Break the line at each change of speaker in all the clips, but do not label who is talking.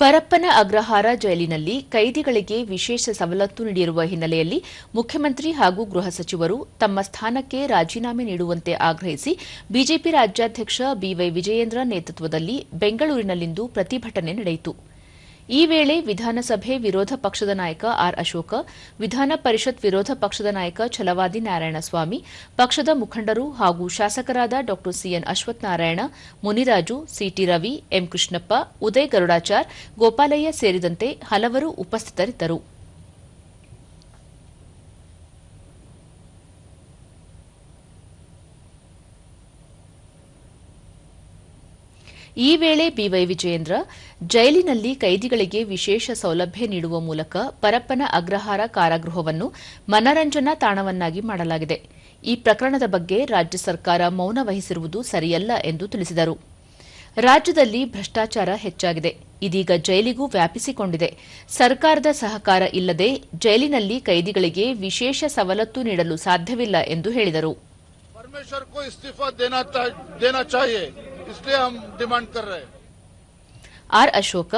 ಪರಪ್ಪನ ಅಗ್ರಹಾರ ಜೈಲಿನಲ್ಲಿ ಕೈದಿಗಳಿಗೆ ವಿಶೇಷ ಸವಲತ್ತು ನೀಡಿರುವ ಹಿನ್ನೆಲೆಯಲ್ಲಿ ಮುಖ್ಯಮಂತ್ರಿ ಹಾಗೂ ಗೃಹ ಸಚಿವರು ತಮ್ಮ ಸ್ಥಾನಕ್ಕೆ ರಾಜೀನಾಮೆ ನೀಡುವಂತೆ ಆಗ್ರಹಿಸಿ ಬಿಜೆಪಿ ರಾಜ್ಯಾಧ್ಯಕ್ಷ ಬಿವೈ ವಿಜಯೇಂದ್ರ ನೇತೃತ್ವದಲ್ಲಿ ಬೆಂಗಳೂರಿನಲ್ಲಿಂದು ಪ್ರತಿಭಟನೆ ನಡೆಯಿತು. ಈ ವೇಳೆ ವಿಧಾನಸಭೆ ವಿರೋಧ ಪಕ್ಷದ ನಾಯಕ ಆರ್ ಅಶೋಕ, ವಿಧಾನ ಪರಿಷತ್ ವಿರೋಧ ಪಕ್ಷದ ನಾಯಕ ಛಲವಾದಿ ನಾರಾಯಣಸ್ವಾಮಿ, ಪಕ್ಷದ ಮುಖಂಡರು ಹಾಗೂ ಶಾಸಕರಾದ Dr CN Ashwathnarayan, Muniraju, CT Ravi, M Krishnappa, Uday Garudachar, Gopalaiah ಸೇರಿದಂತೆ ಹಲವರು ಉಪಸ್ಥಿತರಿದ್ದರು. ಈ ವೇಳೆ ಬಿವೈ ವಿಜಯೇಂದ್ರ ಜೈಲಿನಲ್ಲಿ ಕೈದಿಗಳಿಗೆ ವಿಶೇಷ ಸೌಲಭ್ಯ ನೀಡುವ ಮೂಲಕ ಪರಪ್ಪನ ಅಗ್ರಹಾರ ಕಾರಾಗೃಹವನ್ನು ಮನರಂಜನಾ ತಾಣವನ್ನಾಗಿ ಮಾಡಲಾಗಿದೆ. ಈ ಪ್ರಕರಣದ ಬಗ್ಗೆ ರಾಜ್ಯ ಸರ್ಕಾರ ಮೌನ ವಹಿಸಿರುವುದು ಸರಿಯಲ್ಲ ಎಂದು ತಿಳಿಸಿದರು. ರಾಜ್ಯದಲ್ಲಿ ಭ್ರಷ್ಟಾಚಾರ ಹೆಚ್ಚಾಗಿದೆ. ಇದೀಗ ಜೈಲಿಗೂ ವ್ಯಾಪಿಸಿಕೊಂಡಿದೆ. ಸರ್ಕಾರದ ಸಹಕಾರ ಇಲ್ಲದೆ ಜೈಲಿನಲ್ಲಿ ಕೈದಿಗಳಿಗೆ ವಿಶೇಷ ಸವಲತ್ತು ನೀಡಲು ಸಾಧ್ಯವಿಲ್ಲ ಎಂದು ಹೇಳಿದರು.
परमेश्वर को इस्तीफा देना चा- देना चाहिए इसलिए हम डिमांड कर रहे हैं
ಆರ್ ಅಶೋಕ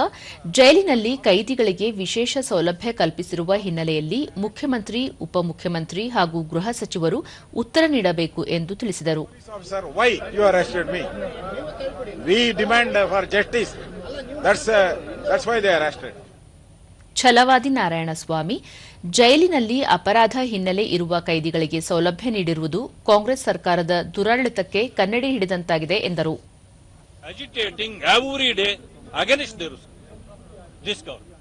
ಜೈಲಿನಲ್ಲಿ ಕೈದಿಗಳಿಗೆ ವಿಶೇಷ ಸೌಲಭ್ಯ ಕಲ್ಪಿಸಿರುವ ಹಿನ್ನೆಲೆಯಲ್ಲಿ ಮುಖ್ಯಮಂತ್ರಿ ಉಪಮುಖ್ಯಮಂತ್ರಿ ಹಾಗೂ ಗೃಹ ಸಚಿವರು ಉತ್ತರ ನೀಡಬೇಕು ಎಂದು ತಿಳಿಸಿದರು
Police officer, why you arrested me? We demand uh, for justice. That's uh, that's why they arrested.
ಛಲವಾದಿ ನಾರಾಯಣಸ್ವಾಮಿ ಜೈಲಿನಲ್ಲಿ ಅಪರಾಧ ಹಿನ್ನೆಲೆ ಇರುವ ಕೈದಿಗಳಿಗೆ ಸೌಲಭ್ಯ ನೀಡಿರುವುದು ಕಾಂಗ್ರೆಸ್ ಸರ್ಕಾರದ ದುರಾಡಳಿತಕ್ಕೆ ಕನ್ನಡಿ ಹಿಡಿದಂತಾಗಿದೆ ಎಂದರು
Agitating every day against this, this government.